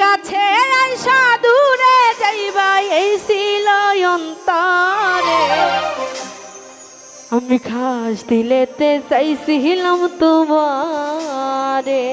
কাছে আইসা দূরে যাইবা এই ছিল আমি খাস দিলেতে চাইছিলাম তোমারে।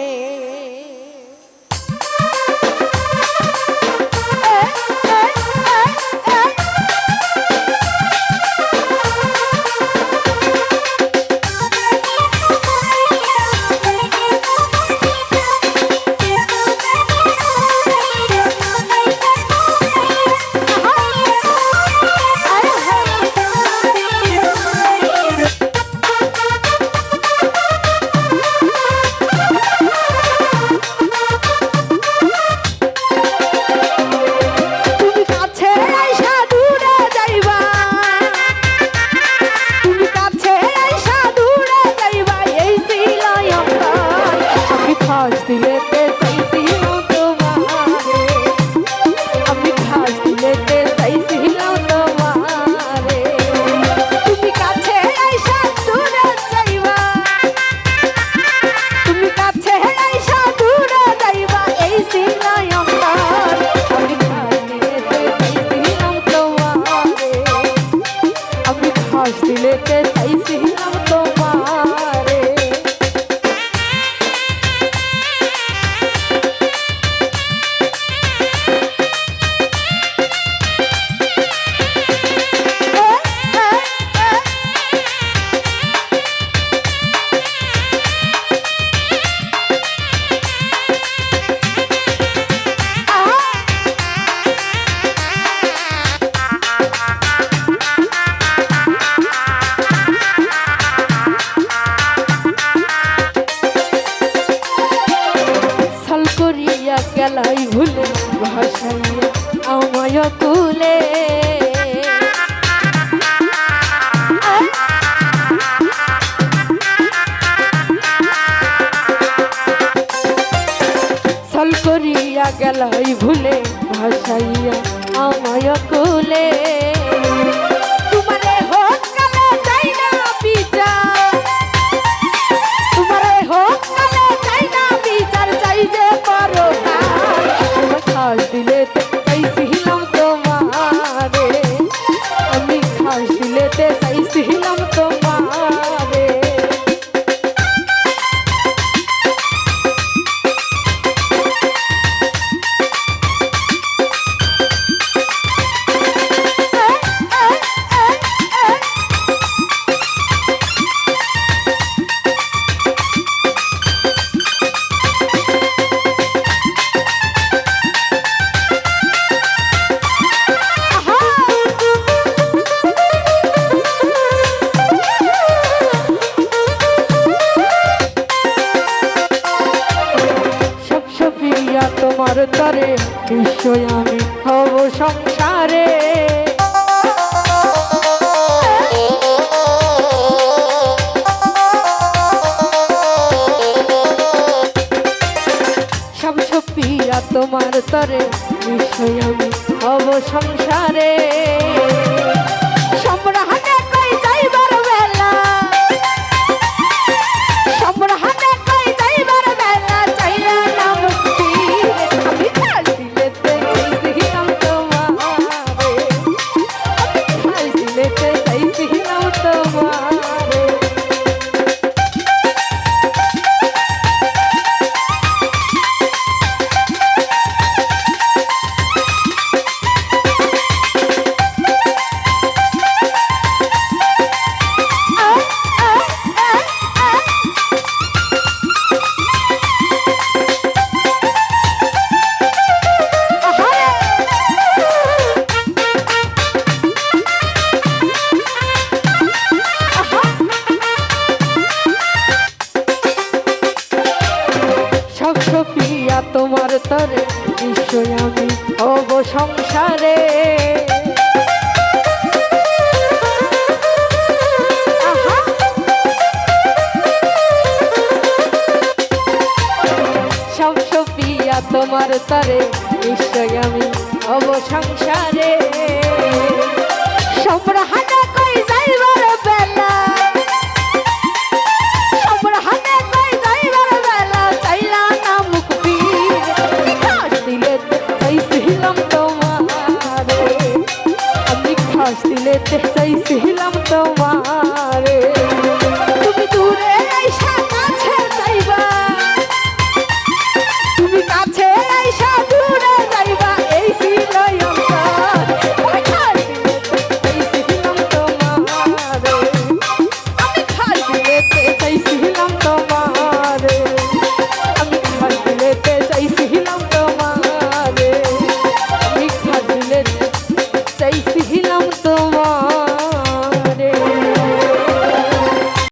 আমি খাস দিলেতে চাইছিলাম তোমারে আমি খাস দিলেতে চাইছিলাম তোমারে তুমি কাছে আইসা দূরে যাইবা। তুমি কাছে আইসা দূরে যাইবা চাইছিলাম তোমারে কুলে সল করিয়া গেল ভুলে ভাসাইয়া আমায় কুলে আমি খাস তরে নিশ্চয় আমি হব সংসারে। তোমার তরে নিশ্চয় আমি হব সংসারে। তোমার তরে নিশ্চয় আমি হব সংসারে। সব তোমার তরে নিশ্চয় আমি হব সংসারে। সম্রাহানে কই যাইবার তোমারে